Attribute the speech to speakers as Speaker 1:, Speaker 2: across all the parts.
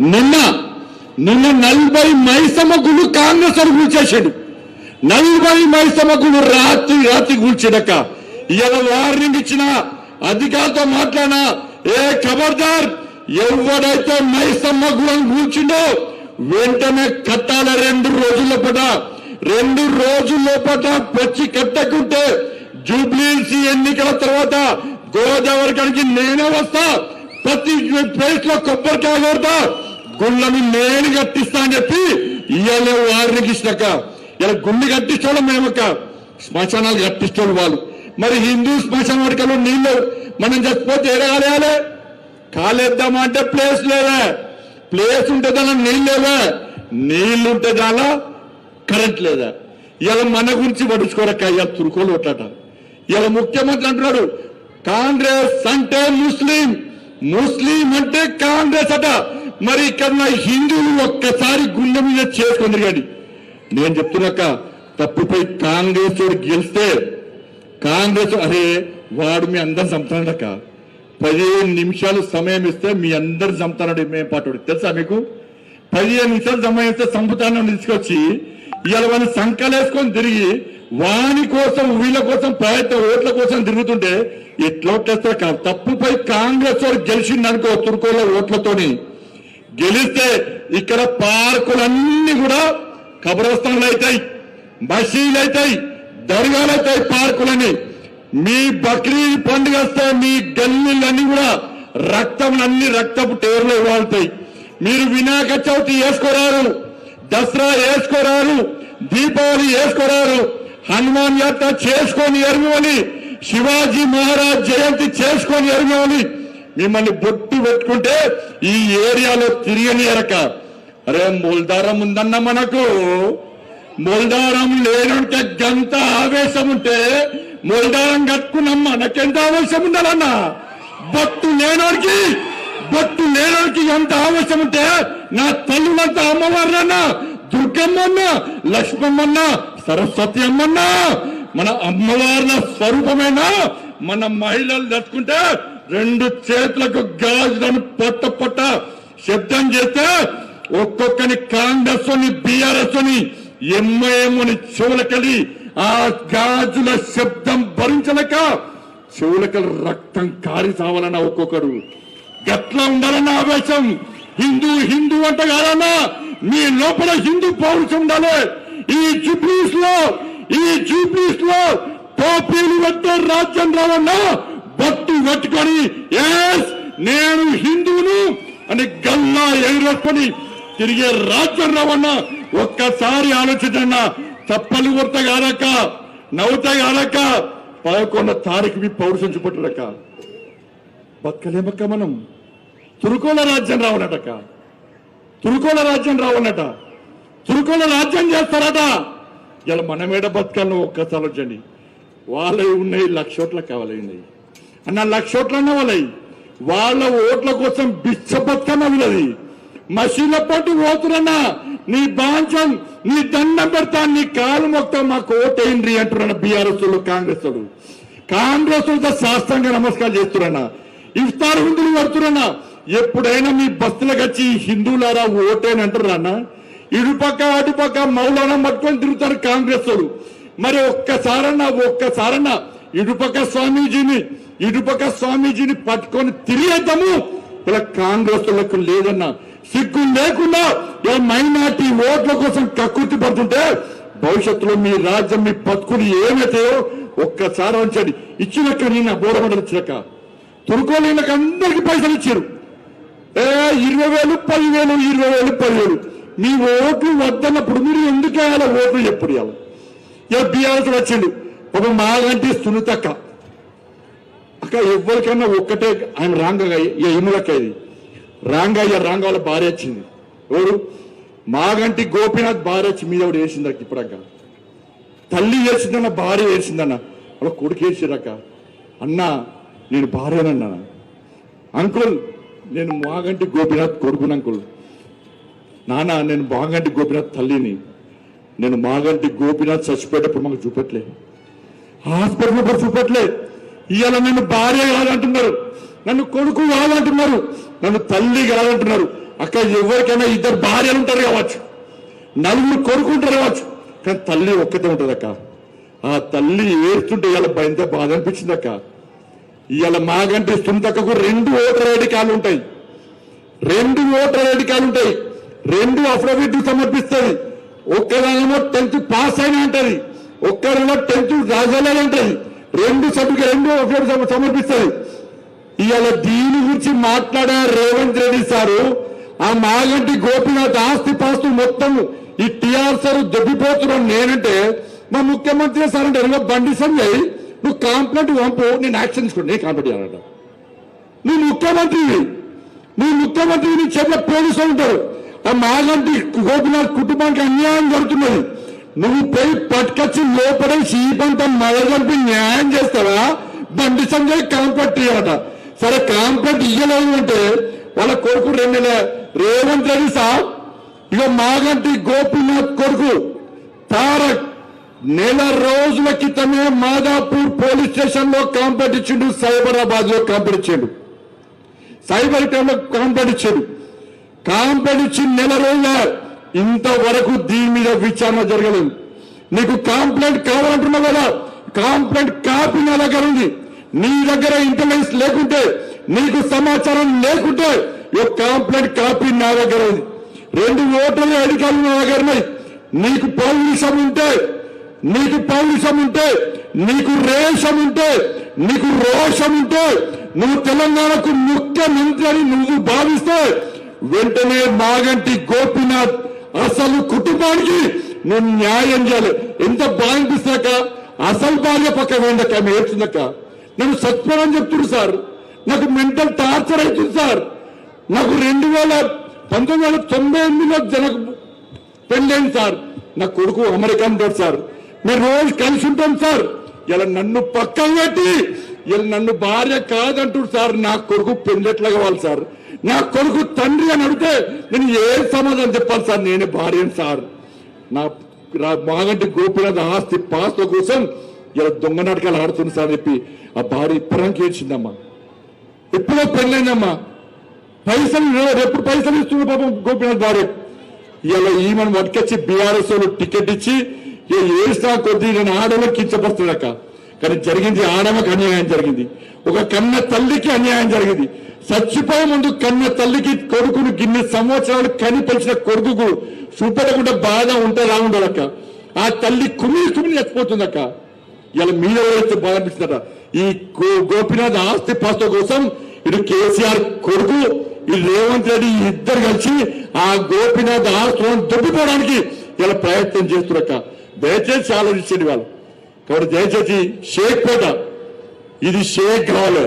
Speaker 1: నిన్న నిన్న నలభై మైసమ్మ కాంగ్రెస్ అని కూల్చేసాడు నలభై మైసమ్మ రాత్రి రాత్రి కూల్చాడక్క. ఇవాళ వార్నింగ్ ఇచ్చిన అధికారులతో మాట్లాడినా ఏ ఖబర్దార్ ఎవడైతే మైసమ్మ గుళ్ళని కూల్చిండో వెంటనే కట్టాల రెండు రోజుల పట రెండు రోజుల పట పచ్చి కట్టకుంటే జూబ్లీసీ ఎన్నికల తర్వాత గోదావరి కడికి నేనే వస్తా. ప్రతి ప్లేస్లో కొబ్బరికాయ కొడతా. గుళ్ళని నేను కట్టిస్తా అని చెప్పి ఇవాళ వారిని ఇచ్చినాక ఇలా గుళ్ళు కట్టించడం మేమక్క శ్మశానాలు కట్టించడం వాళ్ళు. మరి హిందూ శ్మశాన వాడికలో నీళ్ళు మనం చచ్చిపోతే ఏడాలి కాలేద్దామా అంటే ప్లేస్ లేదా. ప్లేస్ ఉంటే దాని నీళ్ళు లేవా. నీళ్ళు ఉంటే దాలా కరెంట్ లేదా. ఇలా మన గురించి పడుచుకోరక్క ఇలా తురుకోలు కొట్టాట ఇలా ముఖ్యమంత్రి అంటున్నాడు కాంగ్రెస్ అంటే ముస్లిం. ముస్లిం అంటే కాంగ్రెస్ అట. మరి ఇక్కడ నా హిందువులు ఒక్కసారి గుండె మీద చేసుకుంది తిరగండి నేను చెప్తున్నాక తప్పుపై కాంగ్రెస్ గెలిస్తే కాంగ్రెస్ అరే వాడు మీ అందరు చంపుతాడక్క పదిహేను నిమిషాలు సమయం ఇస్తే మీ అందరు చంపుతాడు మేము పాటు తెలుసా మీకు? పదిహేను నిమిషాలు సమయం ఇస్తే చంపుతానని తీసుకొచ్చి ఇవాళ వాళ్ళు సంకలేసుకొని తిరిగి వాని కోసం వీళ్ళ కోసం ప్రయత్న ఓట్ల కోసం తిరుగుతుంటే ఎట్లా ఓట్లేస్తారు తప్పుపై కాంగ్రెస్ వాడు గెలిచిందనుకో తుర్కోలో తుర్కోల ఓట్లతోని గెలిస్తే ఇక్కడ పార్కులన్నీ కూడా కబరస్థానాలు అవుతాయి మసీదులు అవుతాయి దర్గాలు అవుతాయి పార్కులని మీ బక్రీద్ పండుగ వస్తే మీ గల్లీలన్నీ కూడా రక్తం అన్ని రక్తపు టేర్లు వాళ్తాయి మీరు వినాయక చవితి వేసుకోరారు దసరా వేసుకోరారు దీపావళి వేసుకోరారు హనుమాన్ యాత్ర చేసుకొని ఎరగవని శివాజీ మహారాజ్ జయంతి చేసుకొని ఎరగవని మిమ్మల్ని బొట్టు పెట్టుకుంటే ఈ ఏరియాలో తిరిగని ఎరక. అరే మూల్దారం ఉందన్న మనకు. మూల్దారం లేనుంటే గంత ఆవేశం ఉంటే మూల్దారం కట్టుకున్నాం మనకెంత ఆవేశం ఉండాలన్నా బొట్టు లేనోడికి బొట్టు లేనోడికి ఎంత ఆవేశం ఉంటే నా తల్లులంతా అమ్మవారినన్నా దుర్గమ్మన్న లక్ష్మమ్మన్న సరస్వతి అమ్మన్న మన అమ్మవార్ల స్వరూపమైన? మన మహిళలు దట్టుకుంటే రెండు చేతులకు గాజులను పొట్ట పొట్ట శబ్దం చేస్తే ఒక్కొక్కని కాంగ్రెస్ అని బీఆర్ఎస్ అని ఎంఐఎంని చెవులకెళ్ళి ఆ గాజుల శబ్దం భరించలేక చెవులకెళ్ళి రక్తం కారి సావాలన్న ఒక్కొక్కరు గట్లా ఉండాలన్న ఆవేశం. హిందూ హిందూ అంట కాదన్నా మీ లోపల హిందూ పౌరుషం ఉండాలి. ఈ జూబ్లీస్లో ఈ జూబ్లీస్లో టోపీలు వద్ద రాజ్యం రావన్నా బొట్టు పెట్టుకొని ఎస్ నేను హిందువును అని గల్లా ఎగురేసుకొని తిరిగే రాజ్యం రావన్నా ఒక్కసారి ఆలోచించన్నా చప్పలు కొరత కాదక్క నవ్వుతా కాదక్క పదకొండ తారీఖు మీ పౌరుషం చూపట్టుడక్క. బక్కలేమక్క మనం? తురుకోల రాజ్యం రావాలటక్క తురుకోల రాజ్యం రావాలట తురుకోల రాజ్యం చేస్తారట. ఇలా మనమేడ బతకాలను ఒక్కసారి వచ్చండి వాళ్ళవి ఉన్నాయి లక్షోట్ల కావాలి అన్న లక్ష లక్షోట్లన్న వాళ్ళవి వాళ్ళ ఓట్ల కోసం బిచ్చ బతుకన్న ఉన్నది. మసీల పట్టు పోతున్నా నీ బాంచం నీ దండం పెడతా నీ కాలు మొత్తం మాకు ఓటేయండి అంటున్నా బీఆర్ఎస్ కాంగ్రెస్ వాళ్ళు కాంగ్రెస్ వాళ్ళతో శాస్త్రంగా నమస్కారం చేస్తున్నా ఇఫ్తార్ విందులు పడుతున్నా ఎప్పుడైనా మీ బస్సులకు వచ్చి హిందువులారా ఓటేని అంటారా ఇటుపక్క అటుపక్క మౌలానా పట్టుకొని తిరుగుతారు కాంగ్రెస్ వాళ్ళు మరి ఒక్కసారన్నా ఒక్కసారన్నా ఇటుపక్క స్వామీజీని ఇటుపక్క స్వామీజీని పట్టుకొని తిరిగేద్దాము. ఇలా కాంగ్రెస్ వాళ్ళకు లేదన్నా సిగ్గు లేకుండా ఏ మైనార్టీ ఓట్ల కోసం కక్కుర్తి పడుతుంటే భవిష్యత్తులో మీ రాజ్యం మీ బతుకులు ఏమైతాయో ఒక్కసారి ఉంచండి ఇచ్చినక్క నేను బోరమండలి ఇచ్చినక్క. తురుకోలేళ్ళకి అందరికి పైసలు ఇచ్చారు. ఏ ఇరవై వేలు పదివేలు ఇరవై వేలు పదివేలు. మీ ఓట్లు వద్దన్నప్పుడు మీరు ఎందుకు వేయాలి ఓట్లు ఎప్పుడు వేయాలి ఏ బీఆర్ఎస్ వచ్చిండు ఒక మాగంటి సునీతక్క అక్క. ఎవరికైనా ఒక్కటే ఆయన రాంగగా ఇములక్క ఇది. రాంగ అయ్య రాంగ వాళ్ళ భార్య వచ్చింది. ఎవరు? మాగంటి గోపీనాథ్ భార్య వచ్చి మీద ఎవడు వేసింది అక్క ఇప్పుడక్క. తల్లి వేసిందన్న భార్య వేసిందన్న వాళ్ళ కొడుకు వేసిరక్క అన్న నేను భార్యనన్నా. అంకుల్ నేను మాగంటి గోపీనాథ్ కొడుకుని అంకుల్. నాన్న నేను మాగంటి గోపీనాథ్ తల్లిని. నేను మాగంటి గోపీనాథ్ చచ్చిపోయేటప్పుడు మాకు చూపెట్లే హాస్పిటల్ కూడా చూపట్లేదు. ఇవాళ నన్ను భార్య కాదంటున్నారు. నన్ను కొడుకు కాదంటున్నారు. నన్ను తల్లి కాదంటున్నారు. అక్కడ ఎవరికైనా ఇద్దరు భార్యలు ఉంటారు కావచ్చు. నలుగురు కొడుకుంటారు కావచ్చు. కానీ తల్లి ఒక్కతే ఉంటుంది అక్క. ఆ తల్లి ఏడుతుంటే ఇవాళ ఎంత బాధ అనిపించింది అక్క. ఇవాళ మాగంటే సుంతకకు రెండు ఓటర్ ఐడి కార్డులు ఉంటాయి. రెండు ఓటర్ ఐడి కార్డులు ఉంటాయి. రెండు అఫిడవిట్ సమర్పిస్తుంది. ఒక్కదానేమో టెన్త్ పాస్ అయినా అంటది. ఒక్కరేమో టెన్త్ రాజధాని అంటది రెండు సభ్యులు రెండు అఫిడవిట్ సమర్పిస్తుంది ఇవాళ దీని గురించి మాట్లాడే రేవంత్ రెడ్డి సారు ఆ మాగంటి గోపీనాథ్ ఆస్తి పాస్తు మొత్తం ఈ టిఆర్ సార్ దొబ్బిపోతున్నాడు. నేనంటే మా ముఖ్యమంత్రి సార్ అంటే ఎలా బండి సంజయ్ నువ్వు కాంప్లైంట్ పంపు నేను యాక్షన్ తీసుకోండి నేను కాంప్లైంట్ చేయాలంట. నువ్వు ముఖ్యమంత్రివి నువ్వు ముఖ్యమంత్రి నీ చేతిలో పోలీసులు ఉంటారు. ఆ మాగంటి గోపినాథ్ కుటుంబానికి అన్యాయం జరుగుతున్నది. నువ్వు పోయి పట్టుకొచ్చి లోపల ఈ పంట మరగలిపి న్యాయం చేస్తావా? బండి సంజయ్ కాంప్లైంట్ ఇవ్వట సరే కాంప్లైంట్ ఇయ్యలేదు అంటే వాళ్ళ కొడుకు రెండు నెల రేవంత్ రెడ్డి సార్ ఇక మాగంటి గోపీనాథ్ కొడుకు తారక్ నెల రోజుల క్రితమే మాదాపూర్ పోలీస్ స్టేషన్లో కాంప్లైంట్ ఇచ్చిండు సైబరాబాద్లో కాంప్లైంట్ ఇచ్చిండు. సైబర్ టైంలో కాంప్లైంట్ ఇచ్చాడు. కాంప్లైంట్ ఇచ్చి నెల రోజుల ఇంతవరకు దీని మీద విచారణ జరగలేదు. నీకు కాంప్లైంట్ కావాలంటున్నావు కదా? కాంప్లైంట్ కాపీ నా దగ్గర ఉంది. నీ దగ్గర ఇంటెలిజెన్స్ లేకుంటే నీకు సమాచారం లేకుంటే ఈ కాంప్లైంట్ కాపీ నా దగ్గర ఉంది. రెండు ఓటర్ల అధికారులు నా దగ్గర ఉన్నాయి. నీకు పౌరుషం ఉంటే నీకు పౌరుషం ఉంటే నీకు రేషం ఉంటే నీకు రోషం ఉంటే నువ్వు తెలంగాణకు ముఖ్యమంత్రి అని నువ్వు భావిస్తే వెంటనే మాగంటి గోపీనాథ్ అసలు కుటుంబానికి నేను న్యాయం చేయాలి. ఎంత బాగా అనిపిస్తాక అసలు భార్య పక్క వేయండక్క ఆమె ఏడ్చిందక్క. నేను సత్పరం చెప్తున్నారు సార్. నాకు మెంటల్ టార్చర్ అవుతుంది సార్. నాకు రెండు వేల పంతొమ్మిది వందల తొంభై ఎనిమిదిలో జనకు పెళ్ళైంది సార్. నా కొడుకు అమెరికా ఉంటాడు సార్. మేము రోజు కలిసి ఉంటాం సార్. ఇలా నన్ను పక్కన పెట్టి ఇలా నన్ను భార్య కాదంటుడు సార్. నా కొడుకు పెళ్ళెట్లా కావాలి సార్? నా కొడుకు తండ్రి అని అడిగితే నేను ఏ సమాధానం చెప్పాలి సార్? నేనే భార్యను సార్. నా మాగంటి గోపినాథ్ ఆస్తి పాస్త కోసం ఇలా దొంగ నాటకాలు ఆడుతుంది సార్ చెప్పి ఆ భార్య ఇప్పడానికి ఏడ్చిందమ్మా. ఎప్పుడో పెళ్ళైందమ్మా. పైసలు ఎప్పుడు పైసలు ఇస్తుంది పాపం గోపినాథ్ భార్య. ఇలా ఈమెను పట్టుకొచ్చి బీఆర్ఎస్ వాళ్ళు టికెట్ ఇచ్చి ఏ కొద్దీ నేను ఆడలో కించపరుస్తున్నాక కానీ జరిగింది ఆడమకు అన్యాయం జరిగింది. ఒక కన్న తల్లికి అన్యాయం జరిగింది. చచ్చిపోయే ముందు కన్న తల్లికి కొడుకును గిన్నె సంవత్సరాలు కని పెంచిన కొడుకుకు చూపెట్టకుండా బాధ ఉంటే రాముడక్క ఆ తల్లి కుమిలి కుమిలి చచ్చిపోతుందక్క ఇలా మీద బాగా బాధ అనిపిస్తుందట? ఈ గో- గోపినాథ్ ఆస్తి పాస్త కోసం ఇటు కేసీఆర్ కొడుకు ఈ రేవంత్ రెడ్డి ఇద్దరు కలిసి ఆ గోపినాథ్ ఆస్తులను దొబ్బిపోవడానికి ఇలా ప్రయత్నం చేస్తున్నక్క దయచేసి ఆలోచించండి వాళ్ళు కాబట్టి దయచేసి షేక్పేట ఇది షేక్ కావాలి.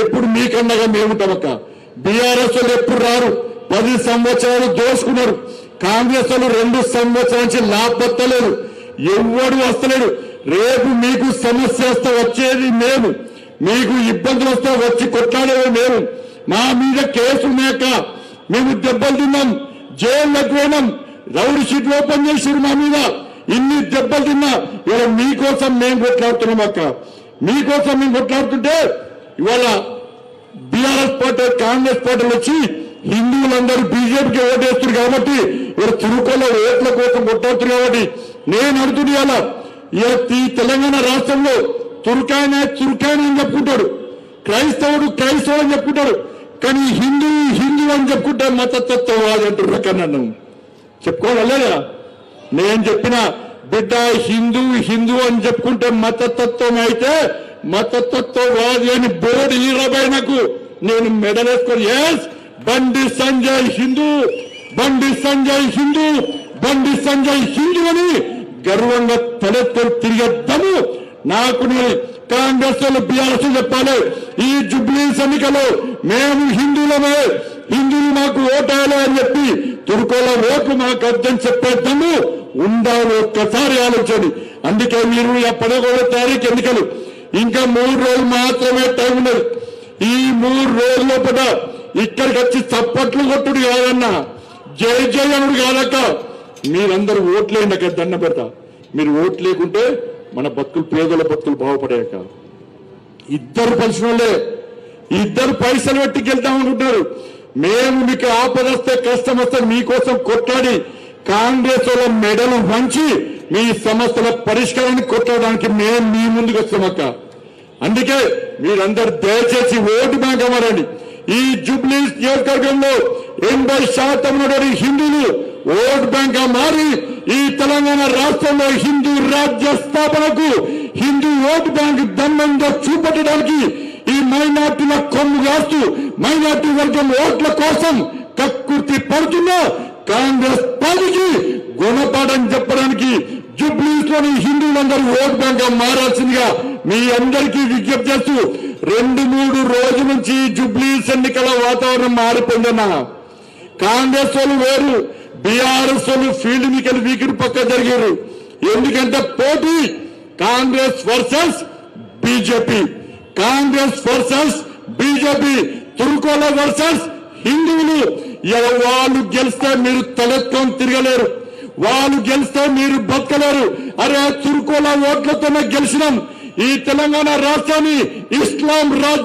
Speaker 1: ఎప్పుడు మీకన్నగా తమక. బీఆర్ఎస్ వాళ్ళు ఎప్పుడు రారు? పది సంవత్సరాలు దోసుకున్నారు. కాంగ్రెస్ వాళ్ళు రెండు సంవత్సరాల నుంచి లాభపత్తలేరు ఎవడు వస్తలేడు. రేపు మీకు సమస్య వస్తే వచ్చేది మేము. మీకు ఇబ్బందులు వస్తే వచ్చి కొట్లాడేది మేము. మా మీద కేసు మేక మేము దెబ్బలు తిన్నాం. జైల్లోకి పోయినాం. రౌడీ షీట్లు ఓపెన్ చేసారు మా మీద. ఇన్ని దెబ్బలు తిన్నా. ఇలా మీకోసం మేము కొట్లాడుతున్నాం అక్క. మీకోసం మేము కొట్లాడుతుంటే ఇవాళ బీఆర్ఎస్ పార్టీ కాంగ్రెస్ పార్టీలు వచ్చి హిందువులందరూ బీజేపీకి ఓటేస్తున్నారు కాబట్టి ఇక్కడ తిరుపతిలో ఓట్ల కోసం కొట్టాడుతున్నారు కాబట్టి నేను అడుగుతుంది ఈ తెలంగాణ రాష్ట్రంలో తుర్కాయన తుర్కాయన అని చెప్పుకుంటాడు. క్రైస్తవుడు క్రైస్తవుడు అని చెప్పుకుంటాడు. కానీ హిందూ హిందూ అని చెప్పుకుంటే మతతత్వవాది అంటున్నారు అక్కడ నన్ను. చెప్పుకోవాలా నేను చెప్పిన బిడ్డ హిందూ హిందూ అని చెప్పుకుంటే మతతత్వం అయితే మతతత్వవాది అని బోర్డు ఈరబైనకు నేను మెడలేసుకొని ఎస్ బండి సంజయ్ హిందూ బండి సంజయ్ హిందూ బండి సంజయ్ హిందూ అని గర్వంగా తలెత్తుకొని తిరిగేద్దాము నాకు కాంగ్రెస్ వాళ్ళు బీఆర్ఎస్ చెప్పాలి. ఈ జుబ్లీస్ ఎన్నికలో మేము హిందువులమే హిందువులు మాకు ఓటాలి అని చెప్పి తుర్కోల ఓటు మాకు అర్థం చెప్పేద్దాము ఉండాలి ఒక్కసారి ఆలోచన అందుకే మీరు ఆ పదకొండో తారీఖు ఎన్నికలు ఇంకా మూడు రోజులు మాత్రమే టైం ఉన్నది. ఈ మూడు రోజుల పట ఇక్కడికి వచ్చి చప్పట్లు కొట్టుడు కాదన్నా. జై జై అనుడు కాదక్క. మీరందరూ ఓట్లేయండి అక్కడ దండ పెడతా. మీరు ఓట్లు లేకుంటే మన బతుకులు పేదల బతుకులు బాగుపడాక ఇద్దరు పరిశ్రమలే ఇద్దరు పైసలు పెట్టి గెలుద్దాం అనుకుంటున్నారు. మేము మీకు ఆపదస్తే కష్టం వస్తే మీకోసం కొట్లాడి కాంగ్రెస్ వాళ్ళ మెడలు వంచి మీ సమస్యల పరిష్కారాన్ని కొట్టడానికి మేము మీ ముందుకు వస్తామక్క అందుకే మీరందరూ దయచేసి ఓటు బ్యాంక్ అవ్వాలండి ఈ జూబ్లీ నియోజకవర్గంలో ఎనభై శాతం హిందువులు ఓట్ బ్యాంక్గా మారి ఈ తెలంగాణ రాష్ట్రంలో హిందూ రాజ్య స్థాపనకు హిందూ ఓటు బ్యాంక్ దమ్మంగా చూపెట్టడానికి ఈ మైనార్టీల కొమ్ము కాస్తూ మైనార్టీ వర్గం ఓట్ల కోసం కక్కుర్తి పడుతున్న కాంగ్రెస్ పార్టీకి గుణపాఠం చెప్పడానికి జుబ్లీస్లోని హిందువులందరూ ఓట్ బ్యాంక్గా మారాల్సిందిగా మీ అందరికీ విజ్ఞప్తి చేస్తూ రెండు మూడు రోజుల నుంచి జుబ్లీస్ ఎన్నికల వాతావరణం మారిపోయిందన్నా. కాంగ్రెస్ వాళ్ళు వేరు బీఆర్ఎస్ వాళ్ళు ఫీల్డ్ ఎన్నికలు వీకిడి పక్క జరిగారు. ఎందుకంటే పోటీ Congress versus BJP. Congress versus BJP తుర్కోల versus హిందువులు. వాళ్ళు గెలిస్తే మీరు తలెత్తుకొని తిరగలేరు. వాళ్ళు గెలిస్తే మీరు బతకలేరు. అరే చురుకుల ఓట్లతోనే గెలిచినాం. ఈ తెలంగాణ రాష్ట్రాన్ని ఇస్లాం రాజ్యం